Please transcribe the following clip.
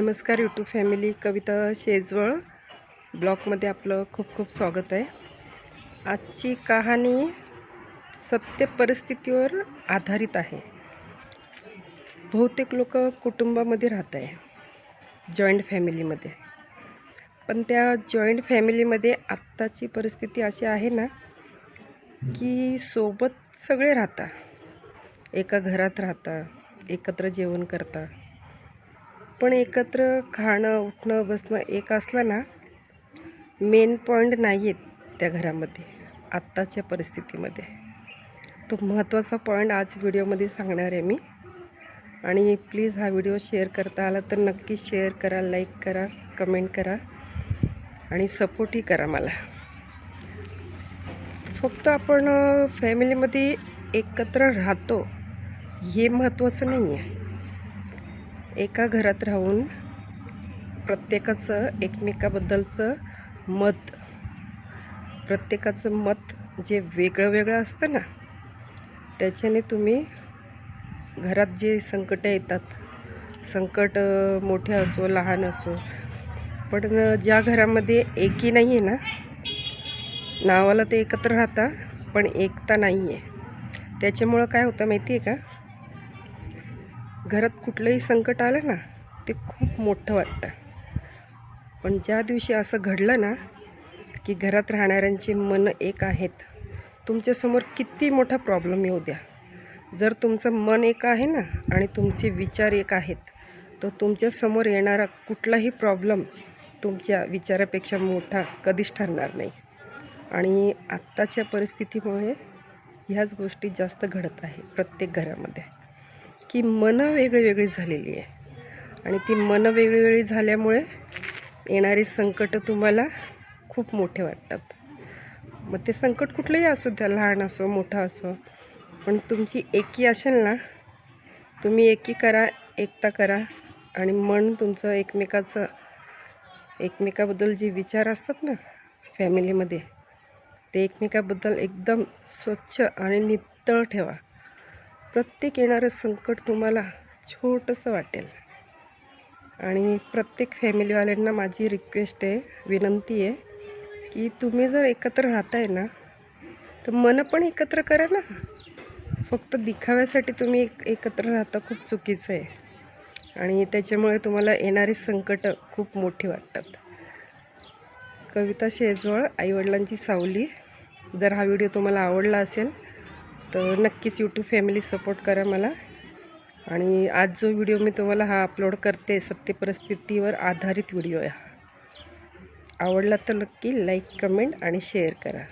नमस्कार YouTube family कविता शेजवळ. ब्लॉगमध्ये आपलं खूप खूप स्वागत आहे. आजची कहाणी सत्य परिस्थितीवर आधारित आहे. बहुतेक लोक कुटुंबामध्ये राहत आहे जॉईंट फॅमिलीमध्ये पण त्या जॉईंट फॅमिलीमध्ये आत्ताची परिस्थिती अशी आहे ना की सोबत सगळे राहता. एका घरात राहता एकत्र जेवण करता. पण एकत्र खाणं उठणं बसणं एक असलं ना मेन पॉईंट नाही आहेत त्या घरामध्ये आत्ताच्या परिस्थितीमध्ये. तो महत्त्वाचा पॉईंट आज व्हिडिओमध्ये सांगणार आहे मी. आणि प्लीज हा व्हिडिओ शेअर करता आला तर नक्की शेअर करा लाईक करा कमेंट करा आणि सपोर्टही करा मला. फक्त आपण फॅमिलीमध्ये एकत्र राहतो हे महत्त्वाचं नाही आहे एका घरात राहून प्रत्येकाचं एकमेकाबद्दलचं मत प्रत्येकाचं मत जे वेगळं वेगळं असतं ना त्याच्याने तुम्ही घरात जे संकटं येतात संकट मोठे असो लहान असो पण ज्या घरामध्ये एकी नाही आहे ना नावाला ते एकत्र राहता पण एकता नाही आहे त्याच्यामुळं काय होतं माहिती आहे का? घरात कुठलंही संकट आलं ना ते खूप मोठं वाटतं. पण ज्या दिवशी असं घडलं ना की घरात राहणाऱ्यांची मनं एक आहेत तुमच्यासमोर किती मोठा प्रॉब्लेम येऊ द्या. जर तुमचं मन एक आहे ना आणि तुमचे विचार एक आहेत तर तुमच्यासमोर येणारा कुठलाही प्रॉब्लेम तुमच्या विचारापेक्षा मोठा कधीच ठरणार नाही. आणि आत्ताच्या परिस्थितीमुळे ह्याच गोष्टी जास्त घडत आहे प्रत्येक घरामध्ये. की मनं वेगळी वेगळी झालेली आहे. आणि ती मनं वेगळी वेगळी झाल्यामुळे येणारी संकटं तुम्हाला खूप मोठे वाटतात. मग ते संकट कुठलंही असू द्या लहान असो मोठं असो पण तुमची एकी असेल ना तुम्ही एकी करा एकता करा आणि मन तुमचं एकमेकाचं एकमेकाबद्दल जे विचार असतात ना फॅमिलीमध्ये ते एकमेकाबद्दल एकदम स्वच्छ आणि नितळ ठेवा. प्रत्येक येणारं संकट तुम्हाला छोटंसं वाटेल. आणि प्रत्येक फॅमिलीवाल्यांना माझी रिक्वेस्ट आहे विनंती आहे की तुम्ही जर एकत्र राहताय ना तर मन पण एकत्र करा ना. फक्त दिखाव्यासाठी तुम्ही एक एकत्र राहता खूप चुकीचं आहे. आणि त्याच्यामुळे तुम्हाला येणारी संकटं खूप मोठी वाटतात. कविता शेजवळ आईवडिलांची सावली. जर हा व्हिडिओ तुम्हाला आवडला असेल तर नक्कीच यूट्यूब फॅमिली सपोर्ट करा मला. आणि आज जो व्हिडिओ मी तुम्हाला हा अपलोड करते सत्य परिस्थितीवर आधारित व्हिडिओ आहे हा. आवडला तर नक्की लाईक कमेंट आणि शेअर करा.